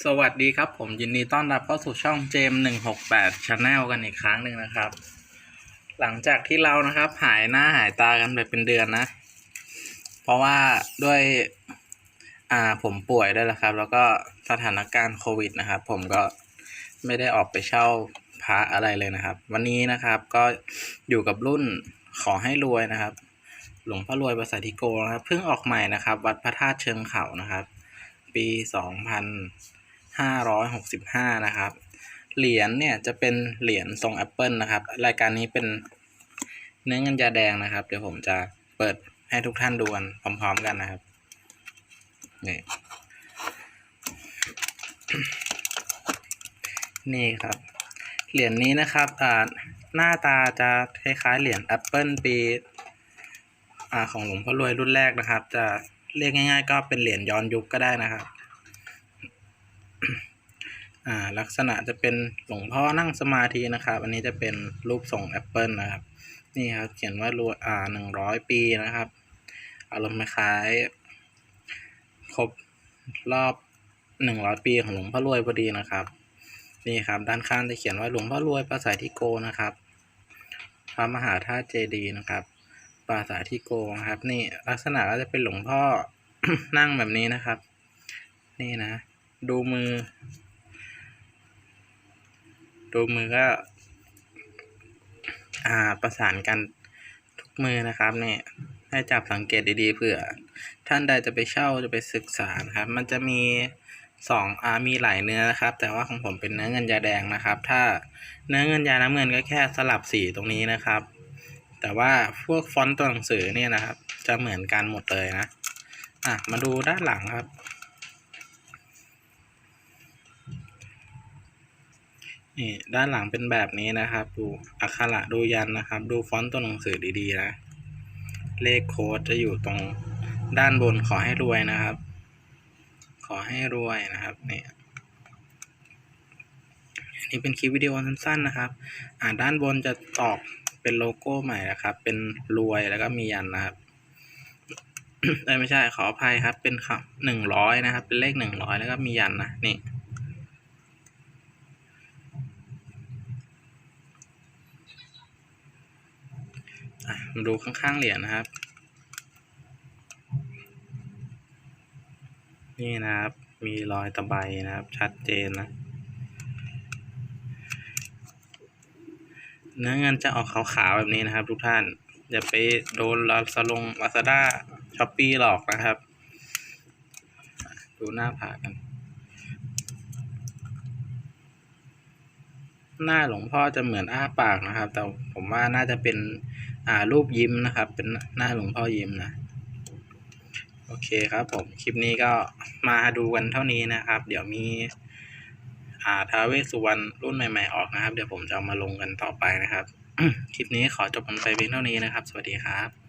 สวัสดีครับผมยินดีต้อนรับเข้าสู่ช่องเจมหนึ่งหกแปดชาแนลกันอีกครั้งหนึ่งนะครับ หลังจากที่เรานะครับ หายหน้าหายตากันไปเป็นเดือนนะ เพราะว่าด้วยอ่าผมป่วยด้วยละครับ แล้วก็สถานการณ์โควิดนะครับ ผมก็ไม่ได้ออกไปเช่าพระอะไรเลยนะครับ วันนี้นะครับก็อยู่กับรุ่นขอให้รวยนะครับ หลวงพ่อรวยภาษาทิโกนะครับเพิ่งออกใหม่นะครับ วัดพระธาตุเชิงเขานะครับ ปีสองพัน ห้าร้อยหกสิบห้านะครับ เหรียญเนี่ยจะเป็นเหรียญทรงแอปเปิลนะครับ รายการนี้เป็นเนื้อเงินยาแดงนะครับ เดี๋ยวผมจะเปิดให้ทุกท่านดูกันพร้อมๆกันนะครับนี่นี่ครับ เหรียญนี้นะครับอ่าหน้าตาจะคล้ายๆเหรียญแอปเปิลปีอ่าของหลวงพ่อรวยรุ่นแรกนะครับ จะเรียกง่าย ๆ ก็เป็นเหรียญย้อนยุคก็ได้นะครับ ลักษณะจะเป็นหลวงพ่อนั่งสมาธินะครับ อันนี้จะเป็นรูปทรงแอปเปิลนะครับ นี่ครับเขียนว่ารวอ่าหนึ่งร้อยปีนะครับ อารมณ์คล้ายครบรอบหนึ่งร้อยปีของหลวงพ่อรวยพอดีนะครับ นี่ครับ ด้านข้างจะเขียนว่าหลวงพ่อรวยปราสาททิโกนะครับ พระมหาธาตุเจดีนะครับปราสาททิโกนะครับ นี่ลักษณะก็จะเป็นหลวงพ่อนั่งแบบนี้นะครับ นี่นะ ดูมือ ดูมือก็ อ่าประสานกันทุกมือนะครับเนี่ยให้จับสังเกตดีๆเผื่อ ท่านใดจะไปเช่าจะไปศึกษานะครับ มันจะมีสองอามีหลายเนื้อนะครับ แต่ว่าของผมเป็นเนื้อเงินยาแดงนะครับ ถ้าเนื้อเงินยาน้ำเงินก็แค่สลับสีตรงนี้นะครับ แต่ว่าพวกฟอนต์ตัวหนังสือเนี่ยนะครับ จะเหมือนกันหมดเลยนะ อะ มาดูด้านหลังครับ นี่ด้านหลังเป็นแบบนี้นะครับ ดูอักขระดูยันนะครับ ดูฟอนต์ตัวหนังสือดีๆนะ เลขโค้ดจะอยู่ตรงด้านบนขอให้รวยนะครับ ขอให้รวยนะครับเนี่ยอันนี้เป็นคลิปวิดีโอสั้นๆนะครับ อ่าด้านบนจะตอกเป็นโลโก้ใหม่นะครับ เป็นรวยแล้วก็มียันนะครับเอ้ยไม่ใช่ขออภัยครับ เป็นคำหนึ่งร้อยนะครับ เป็นเลขหนึ่งร้อยแล้วก็มียันนะนี่ มาดูข้างๆเหรียญนะครับ นี่นะครับ มีรอยตะไบนะครับ ชัดเจนนะ เนื้อเงินจะออกขาวๆแบบนี้นะครับ ทุกท่าน อย่าไปโดนลาซาลงลาซาด้าช้อปปี้หลอกนะครับ ดูหน้าผากัน หน้าหลวงพ่อจะเหมือนอ้าปากนะครับ แต่ผมว่าน่าจะเป็นอ่ารูปยิ้มนะครับ เป็นหน้าหลวงพ่อยิ้มนะโอเคครับผมคลิปนี้ก็มาดูกันเท่านี้นะครับ เดี๋ยวมีอ่าท้าเวสุวรรณรุ่นใหม่ๆออกนะครับ เดี๋ยวผมจะเอามาลงกันต่อไปนะครับคลิปนี้ขอจบกันไปเพียงเท่านี้นะครับ สวัสดีครับ